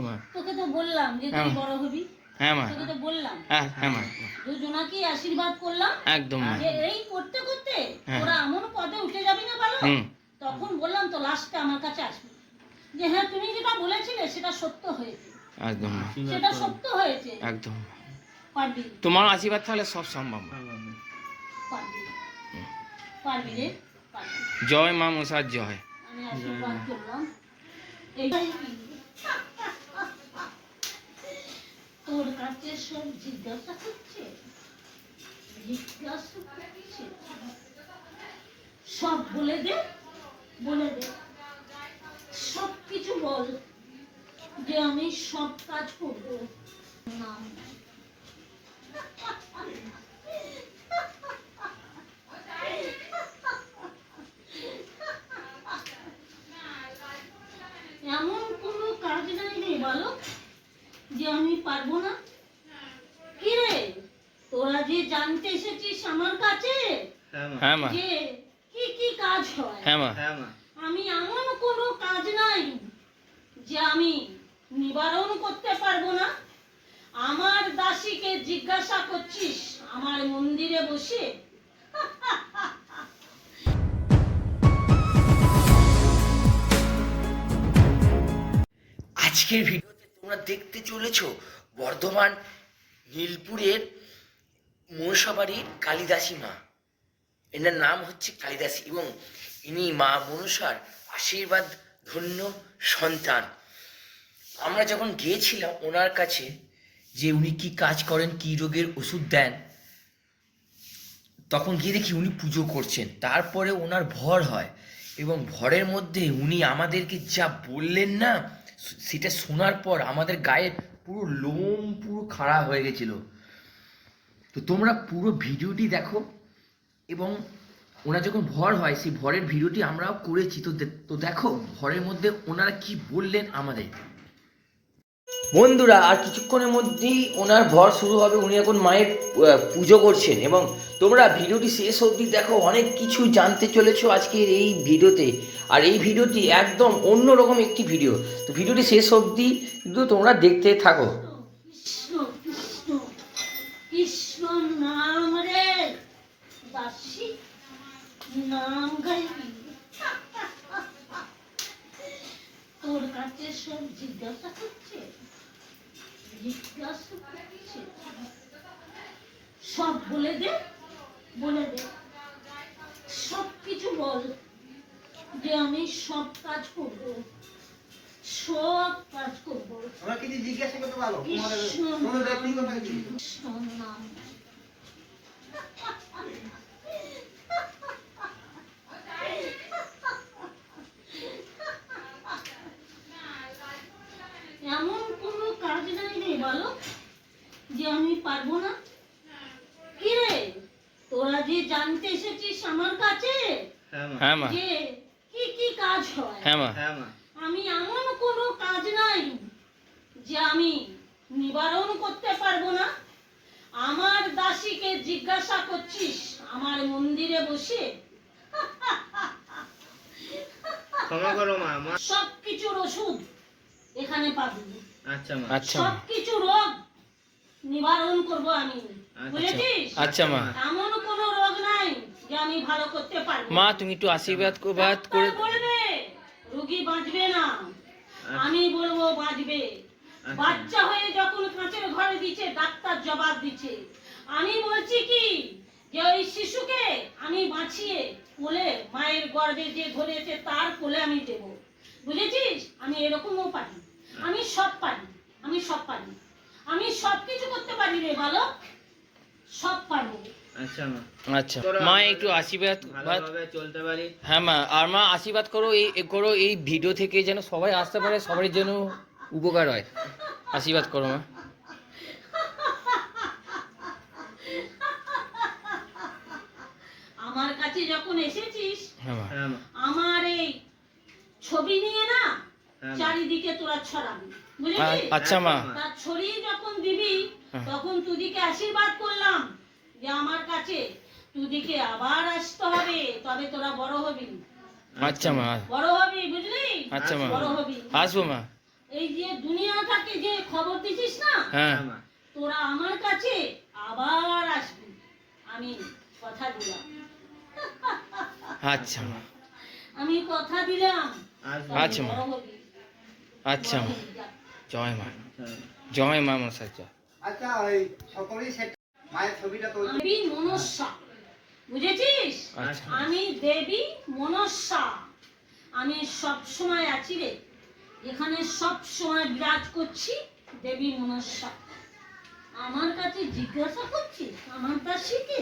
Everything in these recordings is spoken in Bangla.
মা। তোকে তো বললাম যে তুই হ্যাঁ। বড় হবি। হ্যাঁ মা। তোকে তো বললাম। হ্যাঁ হ্যাঁ মা। দুজনাকে আশীর্বাদ করলাম। একদম মা। এই করতে করতে হ্যাঁ। ওরা এমন পদে উঠে যাবি না ভালো তখন বললাম তো লাস্টে আমার কাছে আসবে। যে হ্যাঁ তুমি যেটা বলেছিলে সেটা সত্য হয়েছে। একদম সেটা সত্য হয়েছে। একদম পারবি? তোমার আশীর্বাদ তাহলে সব সম্ভব পারবি? পারবি রে? জয় মা মশার জয়। আমি আশীর্বাদ করলাম। এইটাই তোর কাছে সব জিজ্ঞাসা করছে? জিজ্ঞাসা করছে? সব বলে দে বলে দে। সব কিছু বল যে আমি সব কাজ করব। নাম এমন কোনো কাজ নাই রে বালক যে আমি পারব না কি রে তোরা যে জানতে এসেছিস আমার কাছে হ্যাঁ মা। যে কি কি কাজ হয়? হ্যাঁ মা। আমি এমন কোনো কাজ নাই যে আমি নিবারণ করতে পারব না। আমার দাসীকে জিজ্ঞাসা করছিস আমার মন্দিরে বসে? আজকের ভিডিওতে তোমরা দেখতে চলেছ বর্ধমান নীলপুরের মনসাবাড়ির কালিদাসী মা। এনার নাম হচ্ছে কালিদাসী এবং ইনি মা মনসার আশীর্বাদ ধন্য সন্তান। আমরা যখন গিয়েছিলাম ওনার কাছে যে উনি কি কাজ করেন, কি রোগের ওষুধ দেন, তখন গিয়ে দেখি উনি পুজো করছেন। তারপরে ওনার ভর হয় এবং ভরের মধ্যে উনি আমাদেরকে যা বললেন না, সেটা শোনার পর আমাদের গায়ে পুরো লোম পুরো খাড়া হয়ে গেছিল। তো তোমরা পুরো ভিডিওটি দেখো এবং ওনার যখন ভর হয় সেই ভরের ভিডিওটি আমরাও করেছি। তো তো দেখো ভরের মধ্যে ওনারা কি বললেন আমাদের। বন্ধুরা আর কিছুক্ষণের মধ্যেই ওনার ভর শুরু হবে। উনি এখন মায়ের পুজো করছেন। এবং তোমরা ভিডিওটি শেষ অবধি দেখো অনেক কিছু জানতে চলেছো আজকের এই ভিডিওতে। আর এই ভিডিওটি একদম অন্যরকম একটি ভিডিও। তো ভিডিওটি শেষ অবধি কিন্তু তোমরা দেখতে থাকো। কৃষ্ণ নাম দাসী নাম গাইবি তোর কাছে সব জিজ্ঞাসা করছে জিজ্ঞাসা করছে। সব বলে দে বলে দে। সব কিছু বল যে আমি সব কাজ করব সব কাজ করব। আমরা কিছু জিজ্ঞাসা করতে পারো তোমাদের তোমাদের ব্যক্তিগত নাম এমন কোনো কাজ নাই রে বলো যে আমি পারব না কি রে তোরা যে জানতে এসেছিস আমার কাছে হ্যাঁ মা। যে কি কি কাজ হয়? হ্যাঁ মা। আমি এমন কোনো কাজ নাই যে আমি নিবারণ করতে পারব না। আমার দাসীকে জিজ্ঞাসা করছিস আমার মন্দিরে বসে? ক্ষমা করো মা সব কিছুর ওষুধ এখানে পাবি। আচ্ছা মা। আচ্ছা সব কিছু রোগ নিবারণ করব আমি। বুঝেছিস? আচ্ছা মা। এমন যে আমি ভালো করতে পারব। মা তুমি একটু আশীর্বাদ কো- বাদ করে বলবে রোগী বাঁচবে না। আমি বলব বাঁচবে। বাচ্চা হয়ে যখন কাঁচের ঘরে দিচ্ছে ডাক্তার জবাব দিচ্ছে। আমি বলছি কি যে ওই শিশুকে আমি বাঁচিয়ে কোলে মায়ের গর্ভে যে ধরেছে তার কোলে আমি দেব। বুঝেছিস? আমি এরকমও পারি। আমি সব পারি। আমি সব পারি। আমি সব কিছু করতে পারি রে ভালো সব পারব আচ্ছা মা। আচ্ছা। একটু আশীর্বাদ চলতে পারি। হ্যাঁ মা। আর মা আশীর্বাদ করো এই করো এই ভিডিও থেকে যেন সবাই আসতে পারে সবার যেন উপকার হয়। আশীর্বাদ করো মা। আমার কাছে যখন এসেছিস হ্যাঁ মা। হ্যাঁ মা। আমার এই ছবি নিয়ে না হ্যাঁ চারিদিকে তোরা ছড়াবি। আ- আচ্ছা মা। ছড়িয়ে যখন দিবি। তখন তুদিকে আশীর্বাদ করলাম যে আমার কাছে তুদিকে আবার আসতে হবে তবে তোরা বড় হবি। আচ্ছা মা। বড় হবি বুঝলি? আচ্ছা মা। বড় হবি। আসব মা। এই যে দুনিয়াটাকে যে খবর দিছিস না হ্যাঁ। হ্যাঁ তোরা আমার কাছে আবার আসবি। আমি কথা দিলাম। আচ্ছা মা। আমি কথা দিলাম। আচ্ছা, মা। আচ্ছা মা। জয় মা। আচ্ছা। জয় মা মনসা জয় আচ্ছা ওই সকলেই মায়ের ছবিটা তো আমি মনস্যা। বুঝেছিস? আচ্ছা। আমি দেবী মনস্যা। আমি সব সময় আছি রে। এখানে সব সময় বিরাজ করছি দেবী মনস্যা। আমার কাছে জিজ্ঞাসা করছিস? আমার দাসীকে?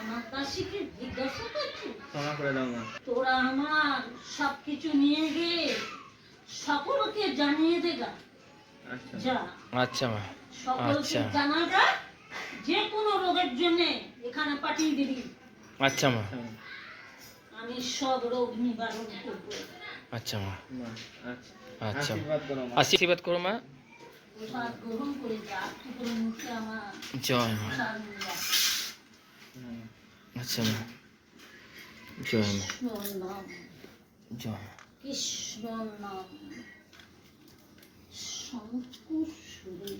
আমার দাসীকে জিজ্ঞাসা করছিস? ক্ষমা করে দাও মা। তোরা আমার সব কিছু নিয়ে গিয়ে সকলকে জানিয়ে দেগা আচ্ছা। আচ্ছা মা। সকলকে আচ্ছা। জানা যায় যে কোনো রোগের জন্য এখানে পাঠিয়ে দিবি। আচ্ছা মা। আমি সব রোগ নিবারণ করব। আচ্ছা মা। মা আচ্ছা। আচ্ছা আশীর্বাদ করো মা। আশীর্বাদ করো মা। প্রসাদ গ্রহণ করে যা ঠাকুরের মুখে আমার জয় মা। আচ্ছা মা। জয় মা। কৃষ্ণর নাম জয় কৃষ্ণর নাম শঙ্কুর সুরে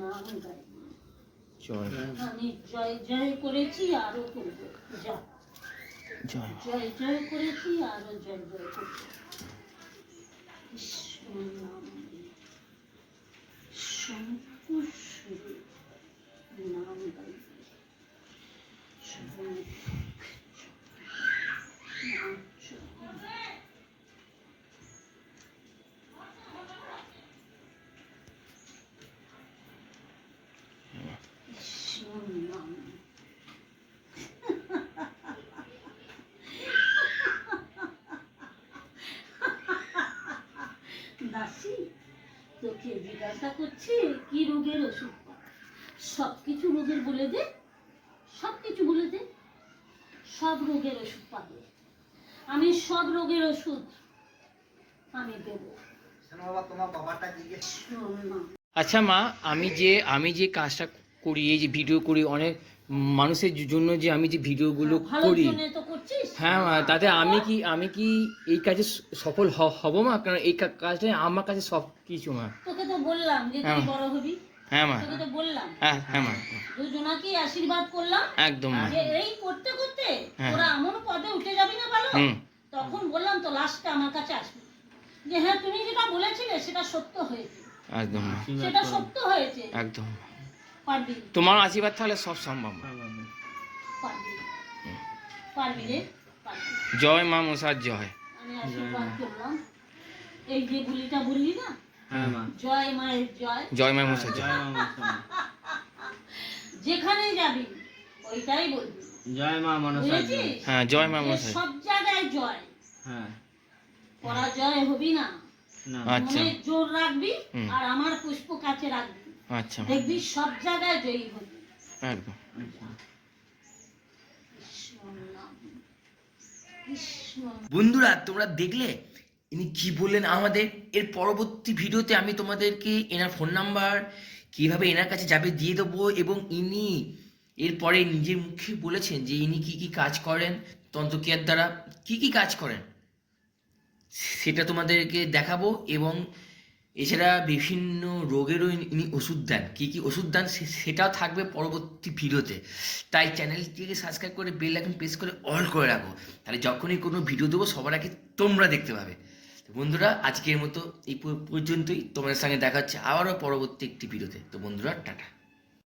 নাম গাই জয়। আমি জয় জয় করেছি আরও করব। জয়। জয় জয় করেছি আরও জয় জয় করব কৃষ্ণর নাম শঙ্কুর সুরে নাম গাই কৃষ্ণর নাম দাসী তোকে জিজ্ঞাসা করছি কি রোগের ওষুধ? সব কিছু রোগের বলে দে সব কিছু বলে দে সব রোগের ওষুধ পাবে। আমি সব রোগের ওষুধ আমি দেবো। আচ্ছা মা আমি যে আমি যে কাজটা করি এই যে ভিডিও করি অনেক মানুষের জন্য যে আমি যে ভিডিওগুলো ভালোর করি জন্য তো করছিস। হ্যাঁ মা তাতে আমি কি আমি কি এই কাজে সফল হ- হব মা? কারণ এই কা- কাজটাই আমার কাছে সব কিছু মা। তোকে তো বললাম যে তুই হ্যাঁ। বড় হবি। হ্যাঁ মা। তোকে তো বললাম। হ্যাঁ হ্যাঁ মা। দুজনাকে আশীর্বাদ করলাম। একদম মা। এই করতে করতে হ্যাঁ। তোরা এমন পদে উঠে যাবি না ভালো তখন বললাম তো লাস্টে আমার কাছে আসবি। যে হ্যাঁ তুমি যেটা বলেছিলে সেটা সত্য হয়েছে। একদম মা। সেটা সত্য হয়েছে। একদম পারবি? তোমার আশীর্বাদ তাহলে সব সম্ভব। পারবি। পারবি? রে? জয় মা মশার জয়। আমি আশীর্বাদ করলাম। এই যে গুলিটা বললি না জয় মায়ের জয়। জয় মা মশার জয়। জয় মা যেখানে যাবি ওইটাই বলবি। জয় মা মনসা জয়। হ্যাঁ জয় মা মশাই সব জায়গায় জয়। হ্যাঁ। পরাজয় হবি না। না। আচ্ছা। জোর রাখবি আর আমার পুষ্প কাছে রাখবি। আচ্ছা দেখবি সব জায়গায় জয়ী হবি। একদম। আচ্ছা। বন্ধুরা তোমরা দেখলে ইনি কি বললেন আমাদের? এর পরবর্তী ভিডিওতে আমি তোমাদেরকে এনার ফোন নাম্বার, কীভাবে এনার কাছে যাবে দিয়ে দেবো এবং ইনি এরপরে নিজের মুখে বলেছেন যে ইনি কি কি কাজ করেন, তন্ত্রক্রিয়ার দ্বারা কি কি কাজ করেন। সেটা তোমাদেরকে দেখাবো এবং এছাড়া বিভিন্ন রোগেরও ইনি- ওষুধ দেন। কি কি ওষুধ দেন সেটাও থাকবে পরবর্তী ভিডিওতে। তাই চ্যানেলটিকে সাবস্ক্রাইব করে, বেল আইকন প্রেস করে অল করে রাখো। তাহলে যখনই কোনো ভিডিও দেবো, সবার আগে তোমরা দেখতে পাবে। বন্ধুরা, আজকের মতো এই পর্যন্তই। তোমাদের সঙ্গে দেখা হচ্ছে আবারও পরবর্তী একটি ভিডিওতে তো বন্ধুরা, টাটা।